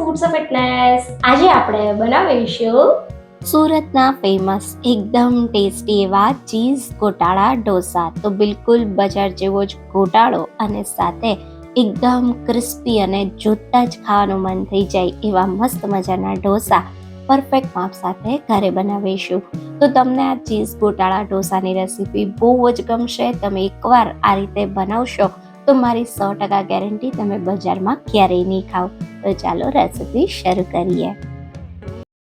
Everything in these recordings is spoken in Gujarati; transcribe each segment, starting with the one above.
ફૂડ્સ ઓફ ફિટનેસ આજે આપણે બનાવીશું સુરતના ફેમસ એકદમ ટેસ્ટી એવા ચીઝ ગોટાળા ઢોસા. તો બિલકુલ બજાર જેવો જ ગોટાળો અને સાથે એકદમ ક્રિસ્પી અને જોતા જ ખાવાનું મન થઈ જાય એવા મસ્ત મજાના ઢોસા પરફેક્ટ માપ સાથે ઘરે બનાવીશું. તો તમને આ ચીઝ ગોટાળા ઢોસાની રેસીપી બહુ જ ગમશે. તમે એકવાર આ રીતે બનાવશો તો મારી સો ટકા ગેરંટી તમે બજારમાં ક્યારેય નહીં ખાવ. તો ચાલો રેસીપી શરૂ કરીએ.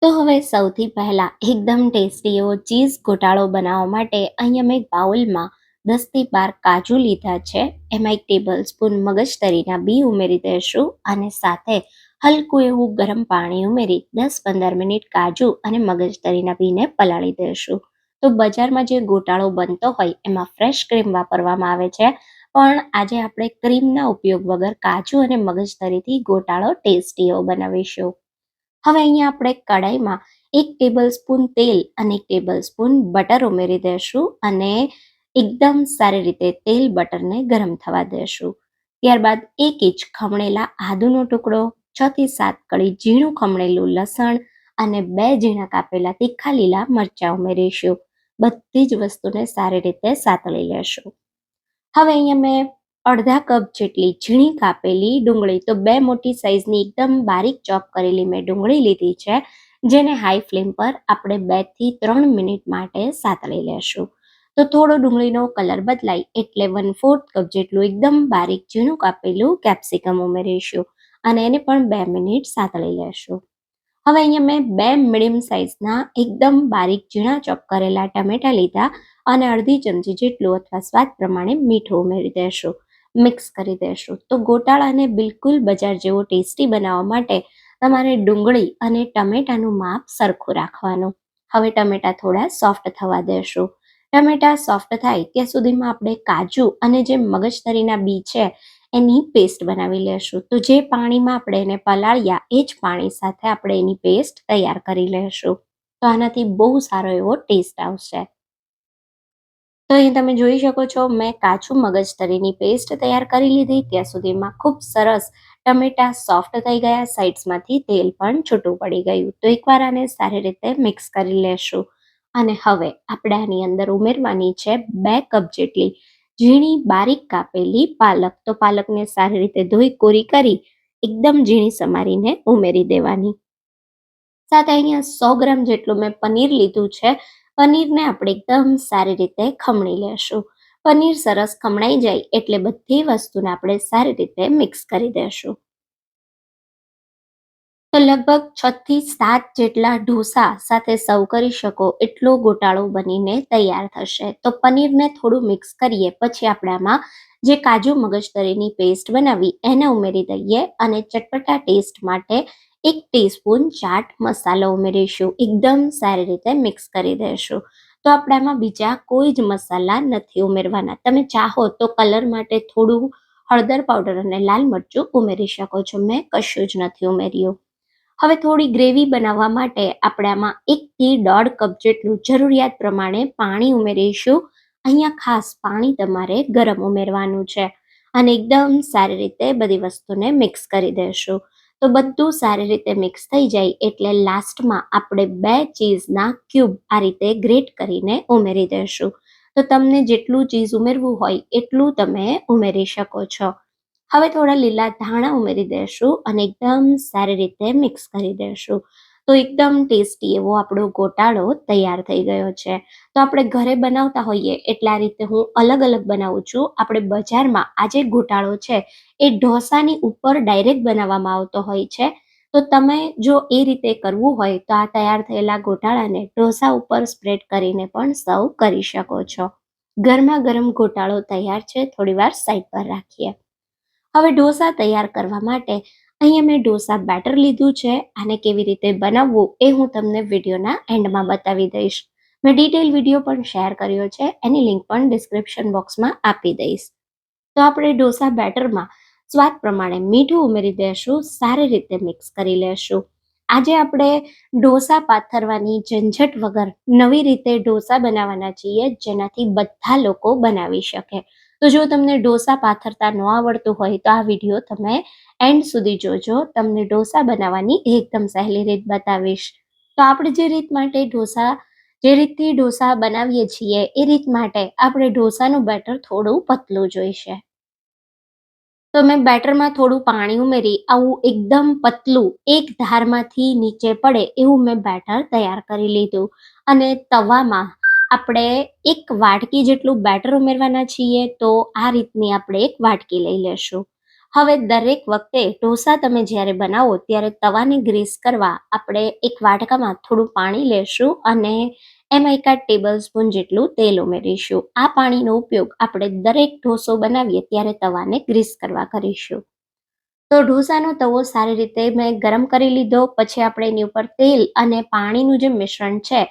તો હવે સૌથી પહેલા એકદમ ટેસ્ટી એવો ચીઝ ગોટાળો બનાવવા માટે અહીંયા મેં બાઉલમાં દસથી બાર કાજુ લીધા છે. એમાં એક ટેબલ સ્પૂન મગજતરીના બી ઉમેરી દઈશું અને સાથે હલકું એવું ગરમ પાણી ઉમેરી દસ પંદર મિનિટ કાજુ અને મગજતરીના બીને પલાળી દઈશું. તો બજારમાં જે ગોટાળો બનતો હોય એમાં ફ્રેશ ક્રીમ વાપરવામાં આવે છે. પણ આજે આપણે ક્રીમના ઉપયોગ વગર કાજુ અને મગજતરીથી ગોટાળો ટેસ્ટી એવો બનાવીશું. હવે અહીંયા આપણે કડાઈમાં એક ટેબલ સ્પૂન તેલ અને એક ટેબલ સ્પૂન બટર ઉમેરી દઈશું અને એકદમ સારી રીતે તેલ બટરને ગરમ થવા દઈશું ત્યારબાદ એક ઇંચ ખમણેલા આદુનો ટુકડો, છ થી સાત કળી ઝીણું ખમણેલું લસણ અને બે ઝીણા કાપેલા તીખા લીલા મરચાં ઉમેરીશું. બધી જ વસ્તુને સારી રીતે સાતળી લેશું. હવે અહીંયા મેં અડધા કપ જેટલી ઝીણી કાપેલી ડુંગળી. તો બે મોટી સાઈઝની એકદમ બારીક ચોપ કરેલી મેં ડુંગળી લીધી છે, જેને હાઈ ફ્લેમ પર આપણે બેથી ત્રણ મિનિટ માટે સાતળી લેશું. તો થોડો ડુંગળીનો કલર બદલાય એટલે વન ફોર્થ કપ જેટલું એકદમ બારીક ઝીણું કાપેલું કેપ્સિકમ ઉમેરીશું અને એને પણ બે મિનિટ સાતળી લેશું. હવે અહીંયા મેં બે મીડિયમ સાઇઝના એકદમ બારીક ઝીણા ચોપ કરેલા ટમેટા લીધા. અને અડધી ચમચી જેટલું અથવા સ્વાદ પ્રમાણે મીઠું ઉમેરી દેશું. મિક્સ કરી દેશું. તો ગોટાળાને બિલકુલ બજાર જેવો ટેસ્ટી બનાવવા માટે તમારે ડુંગળી અને ટમેટાનું માપ સરખું રાખવાનું. હવે ટમેટા થોડા સોફ્ટ થવા દેશું. ટમેટા સોફ્ટ થાય ત્યાં સુધીમાં આપણે કાજુ અને જે મગજતરીના બી છે, એની પેસ્ટ બનાવી લેશું. તો જે પાણીમાં આપણે એને પલાળ્યા, એ જ પાણી સાથે આપણે એની પેસ્ટ તૈયાર કરી લેશું. તો આનાથી બહુ સારો એવો ટેસ્ટ આવશે. તો અહીં તમે જોઈ શકો છો, મેં કાચું મગજ તરીની પેસ્ટ તૈયાર કરી લીધી. ત્યાં સુધીમાં ખૂબ સરસ ટમેટા સોફ્ટ થઈ ગયા. સાઇડ્સમાંથી તેલ પણ છૂટું પડી ગયું. તો એકવાર આને સારી રીતે મિક્સ કરી લેશું. અને હવે આપણે આની અંદર ઉમેરવાની છે બે કપ જેટલી ઝીણી બારીક કાપેલી પાલક. તો પાલકને સારી રીતે ધોઈ કોરી કરી એકદમ ઝીણી સમારીને ઉમેરી દેવાની. સાથે અહીંયા સો ગ્રામ જેટલું મેં પનીર લીધું છે. પનીરને આપણે એકદમ સારી રીતે ખમણી લેશું. પનીર સરસ ખમણાઈ જાય એટલે બધી વસ્તુને આપણે સારી રીતે મિક્સ કરી દેશું. તો લગભગ છ થી સાત જેટલા ઢોસા સાથે સર્વ કરી શકો એટલો ગોટાળો બનીને તૈયાર થશે. તો પનીરને થોડું મિક્સ કરીએ પછી આપણે આમાં જે કાજુ મગજતરીની પેસ્ટ બનાવી એને ઉમેરી દઈએ અને ચટપટા ટેસ્ટ માટે એક ટીસ્પૂન ચાટ મસાલો ઉમેરીશું. એકદમ સારી રીતે મિક્સ કરી દઈશું તો આપણે આમાં બીજા કોઈ જ મસાલા નથી ઉમેરવાના. તમે ચાહો તો કલર માટે થોડું હળદર પાવડર અને લાલ મરચું ઉમેરી શકો છો. મેં કશું જ નથી ઉમેર્યું. હવે થોડી ગ્રેવી બનાવવા માટે આપણે આમાં એકથી દોઢ કપ જેટલું જરૂરિયાત પ્રમાણે પાણી ઉમેરીશું. અહીંયા ખાસ પાણી તમારે ગરમ ઉમેરવાનું છે. અને એકદમ સારી રીતે બધી વસ્તુને મિક્સ કરી દેશું. તો બધું સારી રીતે મિક્સ થઈ જાય એટલે લાસ્ટમાં આપણે બે ચીઝના ક્યુબ આ રીતે ગ્રેટ કરીને ઉમેરી દેશું તો તમને જેટલું ચીઝ ઉમેરવું હોય એટલું તમે ઉમેરી શકો છો. હવે થોડા લીલા ધાણા ઉમેરી દેશું અને એકદમ સારી રીતે મિક્સ કરી દેશું તો એકદમ ટેસ્ટી એવો આપણો ગોટાળો તૈયાર થઈ ગયો છે. તો આપણે ઘરે બનાવતા હોઈએ એટલા રીતે હું અલગ અલગ બનાવું છું. આપણે બજારમાં આ જે ગોટાળો છે એ ઢોસાની ઉપર ડાયરેક્ટ બનાવવામાં આવતો હોય છે. તો તમે જો એ રીતે કરવું હોય તો આ તૈયાર થયેલા ગોટાળાને ઢોસા ઉપર સ્પ્રેડ કરીને પણ સર્વ કરી શકો છો. ગરમા ગરમ ગોટાળો તૈયાર છે. થોડી વાર સાઈડ પર રાખીએ. હવે ઢોસા તૈયાર કરવા માટે અહીંયા મેં ઢોસા બેટર લીધું છે આને કેવી રીતે બનાવવું એ હું તમને વિડીયોના એન્ડમાં બતાવી દઈશ. મેં ડિટેલ વીડિયો પણ શેર કર્યો છે, એની લિંક પણ ડિસ્ક્રિપ્શન બોક્સમાં આપી દઈશ. તો આપણે ઢોસા બેટરમાં સ્વાદ પ્રમાણે મીઠું ઉમેરી દેશું, સારી રીતે મિક્સ કરી લેશું. આજે આપણે ઢોસા પાથરવાની ઝંઝટ વગર નવી રીતે ઢોસા બનાવવાના છીએ, જેનાથી બધા લોકો બનાવી શકે. તો જો તમને ઢોસા પાથરતા ન આવડતું હોય તો આ વીડિયો તમે એન્ડ સુધી જોજો. તમને ઢોસા બનાવવાની એકદમ સહેલી રીત બતાવીશ. તો આપણે જે રીત માટે ઢોસા, જે રીતથી ઢોસા બનાવીએ છીએ, એ રીત માટે આપણે ઢોસાનું બેટર થોડું પતલું જોઈશે. તો મેં બેટરમાં થોડું પાણી ઉમેરી, આવું એકદમ પતલું, એક ધારમાંથી નીચે પડે એવું મેં બેટર તૈયાર કરી લીધું. અને તવામાં આપણે એક વાટકી જેટલું બેટર ઉમેરવાના છીએ, તો આ રીતની આપણે એક વાટકી લઈ લેશું. હવે દરેક વખતે ઢોસા તમે જ્યારે બનાવો ત્યારે તવાને ગ્રીસ કરવા આપણે એક વાટકામાં થોડું પાણી લેશું અને એમાં એકાદ ટેબલ સ્પૂન જેટલું તેલ ઉમેરીશું. આ પાણીનો ઉપયોગ આપણે દરેક ઢોસો બનાવીએ ત્યારે તવાને ગ્રીસ કરવા કરીશું. તો ઢોસાનો તવો સારી રીતે મેં ગરમ કરી લીધો, પછી આપણે એની ઉપર તેલ અને પાણીનું જે મિશ્રણ છે,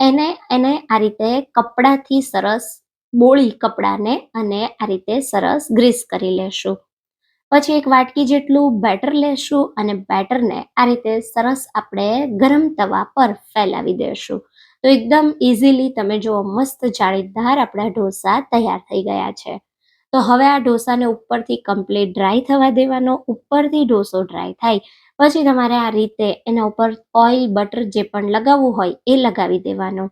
એને એને આ રીતે કપડાથી સરસ બોળી કપડાને અને આ રીતે સરસ ગ્રીસ કરી લેશું. પછી એક વાટકી જેટલું બેટર લેશું અને બેટરને આ રીતે સરસ આપણે ગરમ તવા પર ફેલાવી દેશું. તો એકદમ ઇઝીલી તમે જુઓ, મસ્ત જાળીદાર આપણા ઢોસા તૈયાર થઈ ગયા છે. તો હવે આ ઢોસાને ઉપરથી કમ્પ્લીટ ડ્રાય થવા દેવાનો, ઉપરથી ઢોસો ડ્રાય થાય. પછી તમારે આ રીતે એના ઉપર ઓઇલ બટર જે પણ લગાવવું હોય એ લગાવી દેવાનો.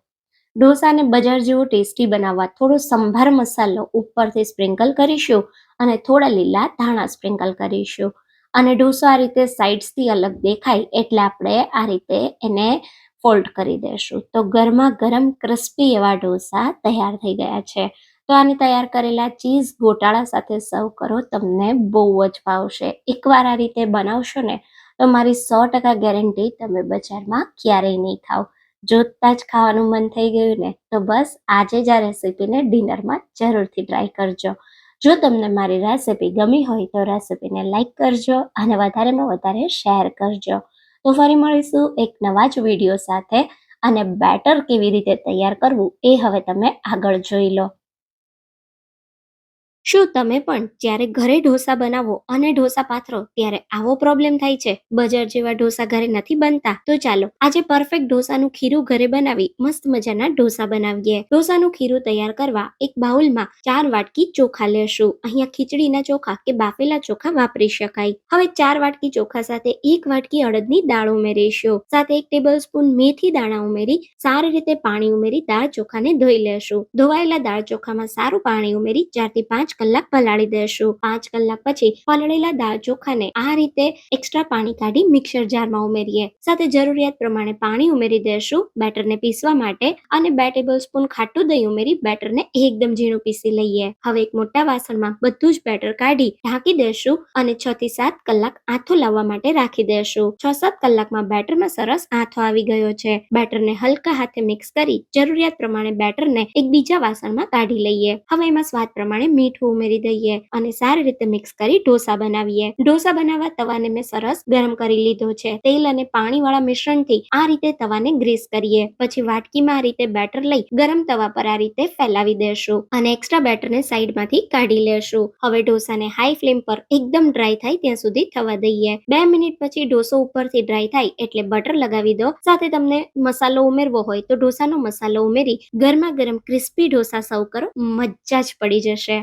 ઢોસાને બજાર જેવો ટેસ્ટી બનાવવા થોડો સંભાર મસાલો ઉપરથી સ્પ્રિંકલ કરીશું અને થોડા લીલા ધાણા સ્પ્રિંકલ કરીશું. અને ઢોસો આ રીતે સાઇડ્સથી અલગ દેખાય એટલે આપણે આ રીતે એને ફોલ્ડ કરી દેશું. તો ગરમા ગરમ ક્રિસ્પી એવા ઢોસા તૈયાર થઈ ગયા છે. તો આને તૈયાર કરેલા ચીઝ ગોટાળા સાથે સર્વ કરો, તમને બહુ જ ભાવશે એકવાર આ રીતે બનાવશો ને તો મારી સો ટકા ગેરંટી તમે બજારમાં ક્યારેય નહીં ખાવ. જોતા જ ખાવાનું મન થઈ ગયું ને, તો બસ આજે જ આ રેસીપીને ડિનરમાં જરૂરથી ટ્રાય કરજો. જો તમને મારી રેસીપી ગમી હોય તો રેસીપીને લાઇક કરજો અને વધારેમાં વધારે શેર કરજો. તો ફરી મળીશું એક નવા જ વીડિયો સાથે અને બેટર કેવી રીતે તૈયાર કરવું એ હવે તમે આગળ જોઈ લો. શું તમે પણ જ્યારે ઘરે ઢોસા બનાવો અને ઢોસા પાથરો ત્યારે આવો પ્રોબ્લેમ થાય છે? બજાર જેવા ઢોસા ઘરે નથી બનતા? તો ચાલો, આજે પરફેક્ટ ઢોસાનું ખીરું ઘરે બનાવી મસ્ત મજાના ઢોસા બનાવીએ. ઢોસાનું ખીરું તૈયાર કરવા એક બાઉલમાં ચાર વાટકી ચોખા લેશું. અહીંયા ખીચડીના ચોખા કે બાફેલા ચોખા વાપરી શકાય. હવે ચાર વાટકી ચોખા સાથે એક વાટકી અડદની દાળ ઉમેરીશું. સાથે એક ટેબલ સ્પૂન મેથી દાણા ઉમેરી સારી રીતે પાણી ઉમેરી દાળ ચોખાને ધોઈ લેશું. ધોવાયેલા દાળ ચોખામાં સારું પાણી ઉમેરી ચારથી પાંચ કલાક પલાળી દેશું પાંચ કલાક પછી પલળેલા દાળ ચોખાને આ રીતે એક્સ્ટ્રા પાણી કાઢી મિક્સર જારમાં ઉમેરીએ. સાથે જરૂરિયાત પ્રમાણે પાણી ઉમેરી દેશું બેટરને પીસવા માટે અને બે ટેબલ સ્પૂન ખાટું દહીં ઉમેરી બેટરને એકદમ ઝીણું પીસી લઈએ. હવે એક મોટા વાસણમાં બધું જ બેટર કાઢી ઢાંકી દેશું અને છ થી સાત કલાક આથો લાવવા માટે રાખી દેશું છ સાત કલાકમાં બેટરમાં સરસ આથો આવી ગયો છે. બેટરને હલકા હાથે મિક્સ કરી જરૂરિયાત પ્રમાણે બેટરને એક બીજા વાસણમાં કાઢી લઈએ. હવે એમાં સ્વાદ પ્રમાણે ઉમેરી દઈએ અને સારી રીતે મિક્સ કરી ઢોસા બનાવીએ. ઢોસા બનાવવા તવાને મેં સરસ ગરમ કરી લીધો છે. તેલ અને પાણી વાળા મિશ્રણથી આ રીતે તવાને ગ્રીસ કરીએ. પછી વાટકીમાં આ રીતે બેટર લઈ ગરમ તવા પર આ રીતે ફેલાવી દેશું અને એક્સ્ટ્રા બેટરને સાઈડમાંથી કાઢી લેશું. હવે ઢોસાને હાઈ ફ્લેમ પર એકદમ ડ્રાય થાય ત્યાં સુધી થવા દઈએ. બે મિનિટ પછી ઢોસો ઉપરથી ડ્રાય થાય એટલે બટર લગાવી દો. સાથે તમને મસાલો ઉમેરવો હોય તો ઢોસાનો મસાલો ઉમેરી ગરમા ગરમ ક્રિસ્પી ઢોસા સર્વ કરો. મજા જ પડી જશે.